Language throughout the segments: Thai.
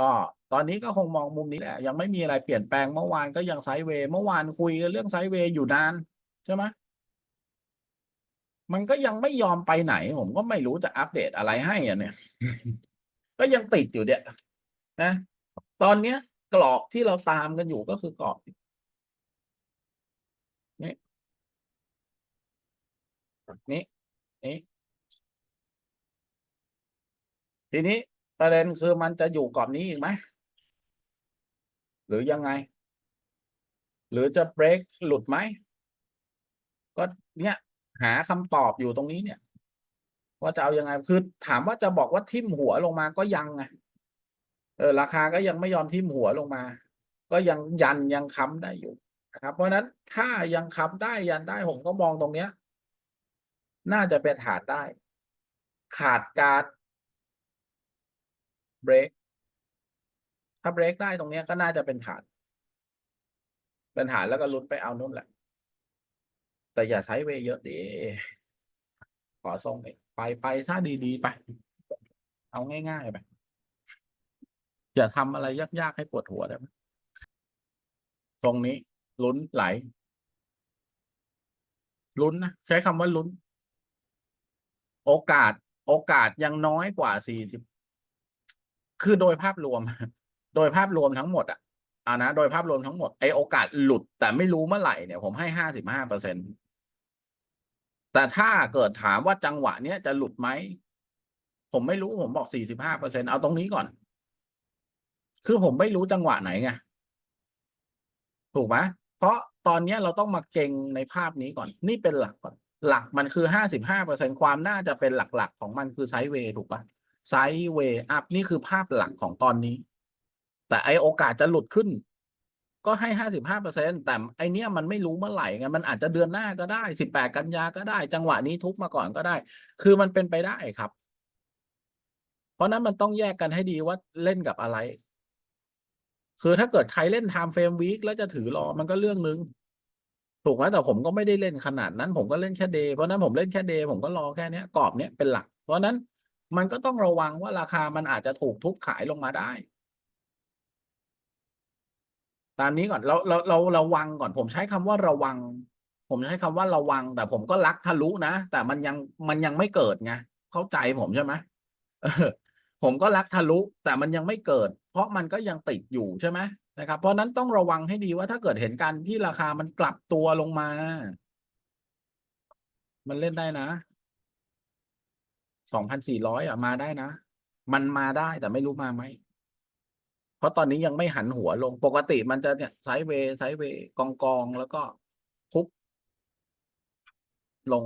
ก็ตอนนี้ก็คงมองมุมนี้แหละ ยังไม่มีอะไรเปลี่ยนแปลงเมื่อวานก็ยังไซด์เวย์เมื่อวานคุยเรื่องไซด์เวย์อยู่นานใช่ไหมมันก็ยังไม่ยอมไปไหน ผมก็ไม่รู้จะอัปเดตอะไรให้อะเนี่ย ก็ยังติดอยู่เนี่ยนะตอนเนี้ย กรอบที่เราตามกันอยู่ก็คือกรอบนี่นี่นี่ทีนี้ ประเด็นคือมันจะอยู่กรอบนี้อีกไหมหรือยังไง หรือจะเบรกหลุดไหมก็เนี่ยหาคำตอบอยู่ตรงนี้เนี่ย ว่าจะเอายังไงคือถามว่าจะบอกว่าทิ่มหัวลงมาก็ยังไงเออราคาก็ยังไม่ยอมทิ่มหัวลงมา ก็ยังยันยังค้ำได้อยู่นะครับเพราะฉะนั้นถ้ายังค้ำได้ยันได้ผมก็มองตรงเนี้ย น่าจะเป็นฐานได้ ขาดการ เบรกถ้าเบรกได้ตรงนี้ก็น่าจะเป็นฐาน เป็นฐานแล้วก็ลุ้นไปเอานู่นแหละ แต่อย่าใช้เวเยอะดิขอทรงไปไปถ้าดีๆไป เอาง่ายๆไป อย่าทำอะไรยากๆให้ปวดหัวได้ไหมตรงนี้ลุ้นไหล ลุ้นนะ ใช้คำว่าลุ้น โอกาส โอกาสยังน้อยกว่าสี่สิบ คือโดยภาพรวม โดยภาพรวมทั้งหมดอะอานะ โดยภาพรวมทั้งหมดไอโอกาสหลุดแต่ไม่รู้เมื่อไหร่เนี่ย ผมให้ห้าสิบห้าเปอร์เซ็นตแต่ถ้าเกิดถามว่าจังหวะเนี้ยจะหลุดไหม ผมไม่รู้ผมบอกสี่สิบห้าเปอร์เซ็นเอาตรงนี้ก่อน คือผมไม่รู้จังหวะไหนไงถูกไหมเพราะตอนเนี้ยเราต้องมาเก่งในภาพนี้ก่อน นี่เป็นหลักก่อน หลักมันคือห้าสิบห้าเปอร์เซ็นความน่าจะเป็นหลักๆ ของมันคือไซด์เวย์ถูกปะ ไซด์เวย์อัพนี่คือภาพหลักของตอนนี้ แต่ไอโอกาสจะหลุดขึ้น ก็ให้ห้าสิบห้าเปอร์เซ็นแต่ไอเนี้ยมันไม่รู้เมื่อไหร่ไงมันอาจจะเดือนหน้าก็ได้สิบแปดกันยาก็ได้ จังหวะนี้ทุบมาก่อนก็ได้ คือมันเป็นไปได้ครับ เพราะนั้นมันต้องแยกกันให้ดีว่าเล่นกับอะไร คือถ้าเกิดใครเล่นไทม์เฟรมวีคแล้วจะถือรอมันก็เรื่องนึงถูกไหมแต่ผมก็ไม่ได้เล่นขนาดนั้น ผมก็เล่นแค่เดย์เพราะนั้นผมเล่นแค่เดย์ผมก็รอแค่เนี้ยกรอบเนี้ยเป็นหลัก เพราะนั้น มันก็ต้องระวังว่าราคามันอาจจะถูกทุบขายลงมาได้ ตามนี้ก่อนเราเราเราระวังก่อน ผมใช้คำว่าระวัง ผมใช้คำว่าระวัง แต่ผมก็รักทะลุนะแต่มันยังมันยังไม่เกิดไงเข้าใจผมใช่ไหมผมก็รักทะลุ แต่มันยังไม่เกิด เพราะมันก็ยังติดอยู่ใช่ไหมนะครับ เพราะนั้นต้องระวังให้ดีว่าถ้าเกิดเห็นการที่ราคามันกลับตัวลงมา มันเล่นได้นะ สองพันสี่ร้อยอะมาได้นะ มันมาได้แต่ไม่รู้มาไหม เพราะตอนนี้ยังไม่หันหัวลง ปกติมันจะเนี่ยไซด์เวย์ไซด์เวย์กองกองแล้วก็ทุบลง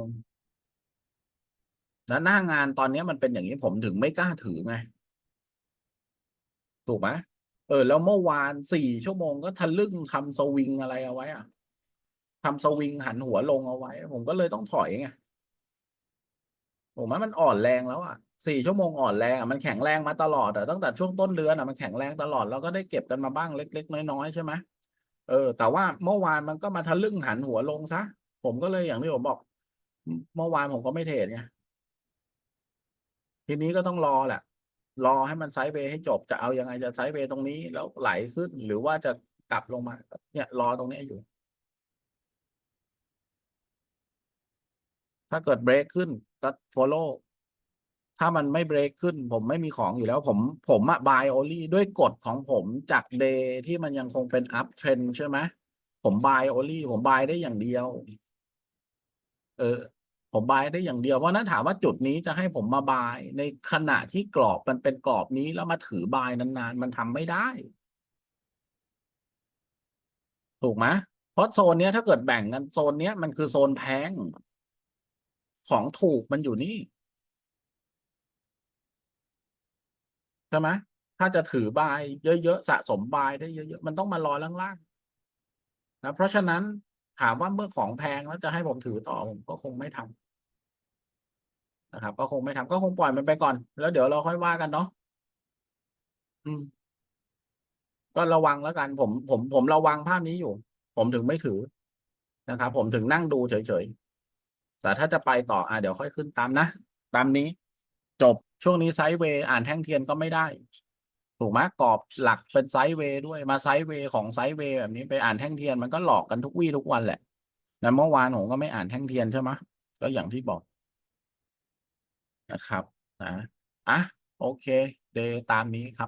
แล้วหน้างานตอนนี้มันเป็นอย่างนี้ผมถึงไม่กล้าถือไง ถูกไหมเออ แล้วเมื่อวานสี่ชั่วโมงก็ทะลึ่งทำสวิงอะไรเอาไว้อะทำสวิงหันหัวลงเอาไว้ ผมก็เลยต้องถอยไง ผมว่ามันอ่อนแรงแล้วอะสี่ชั่วโมงอ่อนแรงอะมันแข็งแรงมาตลอดอะตั้งแต่ช่วงต้นเดือนอะมันแข็งแรงตลอดเราก็ได้เก็บกันมาบ้างเล็ก ๆ น้อยๆใช่ไหมเออ แต่ว่าเมื่อวานมันก็มาทะลึ่งหันหัวลงซะผมก็เลยอย่างที่ผมบอก เมื่อวานผมก็ไม่เทรดไงทีนี้ก็ต้องรอแหละ รอให้มันไซด์เวย์ให้จบจะเอายังไงจะไซด์เวย์ตรงนี้แล้วไหลขึ้นหรือว่าจะกลับลงมา เนี่ยรอตรงนี้อยู่ ถ้าเกิดเบรกขึ้น ก็ follow ถ้ามันไม่เบรกขึ้น ผมไม่มีของอยู่แล้ว ผมผมอะ buy only ด้วยกฎของผมจาก day ที่มันยังคงเป็น up trend ใช่ไหมผม buy only ผม buy ได้อย่างเดียว เออ ผมบายได้อย่างเดียว เพราะนั้นถามว่าจุดนี้จะให้ผมมาบายในขณะที่กรอบมันเป็นกรอบนี้แล้วมาถือบายนานๆ มันทำไม่ได้ ถูกไหมเพราะโซนเนี้ยถ้าเกิดแบ่งกันโซนเนี้ยมันคือโซนแพง ของถูกมันอยู่นี่ใช่ไหมถ้าจะถือบายเยอะๆสะสมบายได้เยอะๆมันต้องมารอล่างๆนะเพราะฉะนั้นถามว่าเมื่อของแพงแล้วจะให้ผมถือต่อผมก็คงไม่ทำนะครับ ก็คงไม่ทำก็คงปล่อยมันไปก่อน แล้วเดี๋ยวเราค่อยว่ากันเนาะอืม ก็ระวังแล้วกันผมผมผมระวังภาพนี้อยู่ ผมถึงไม่ถือนะครับ ผมถึงนั่งดูเฉยๆ แต่ถ้าจะไปต่ออะเดี๋ยวค่อยขึ้นตามนะ ตามนี้ จบช่วงนี้ไซด์เวย์อ่านแท่งเทียนก็ไม่ได้ ถูกไหมกรอบหลักเป็นไซด์เวย์ด้วยมาไซด์เวย์ของไซด์เวย์แบบนี้ไปอ่านแท่งเทียนมันก็หลอกกันทุกวี่ทุกวันแหละนะเมื่อวานผมก็ไม่อ่านแท่งเทียนใช่ไหมก็อย่างที่บอกนะครับนะอะโอเค เดตามนี้ครับ